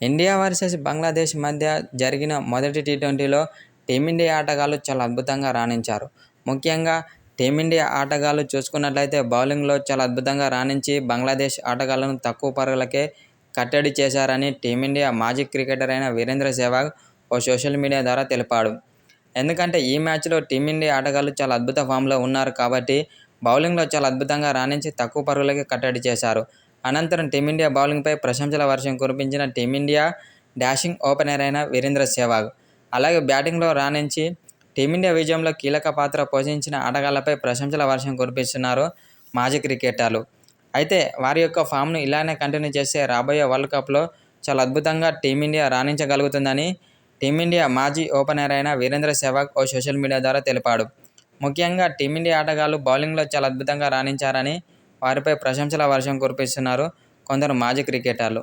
India versus Bangladesh మధ్య జరిగిన మొదటి టీ ట్వంటీలో టీమిండియా ఆటగాళ్ళు చాలా అద్భుతంగా రాణించారు. ముఖ్యంగా టీమిండియా ఆటగాళ్ళు చూసుకున్నట్లయితే బౌలింగ్లో చాలా అద్భుతంగా రాణించి బంగ్లాదేశ్ ఆటగాళ్ళను తక్కువ పరుగులకే కట్టడి చేశారని టీమిండియా మాజీ క్రికెటర్ అయిన వీరేంద్ర సెహ్వాగ్ ఓ సోషల్ మీడియా ద్వారా తెలిపాడు. ఎందుకంటే ఈ మ్యాచ్లో టీమిండియా ఆటగాళ్ళు చాలా అద్భుత ఫామ్లో ఉన్నారు కాబట్టి బౌలింగ్లో చాలా అద్భుతంగా రాణించి తక్కువ పరుగులకే కట్టడి చేశారు. అనంతరం టీమిండియా బౌలింగ్పై ప్రశంసల వర్షం కురిపించిన టీమిండియా డాషింగ్ ఓపెనర్ అయిన వీరేంద్ర సెహ్వాగ్. అలాగే బ్యాటింగ్లో రాణించి టీమిండియా విజయంలో కీలక పాత్ర పోషించిన ఆటగాళ్ళపై ప్రశంసల వర్షం కురిపిస్తున్నారు మాజీ క్రికెటర్లు. అయితే వారి యొక్క ఫామ్ను ఇలానే కంటిన్యూ చేస్తే రాబోయే వరల్డ్ కప్లో చాలా అద్భుతంగా టీమిండియా రాణించగలుగుతుందని టీమిండియా మాజీ ఓపెనర్ అయిన వీరేంద్ర సెహ్వాగ్ ఓ సోషల్ మీడియా ద్వారా తెలిపాడు. ముఖ్యంగా టీమిండియా ఆటగాళ్ళు బౌలింగ్లో చాలా అద్భుతంగా రాణించారని వారిపై ప్రశంసల వర్షం కురిపిస్తున్నారు కొందరు మాజీ క్రికెటర్లు.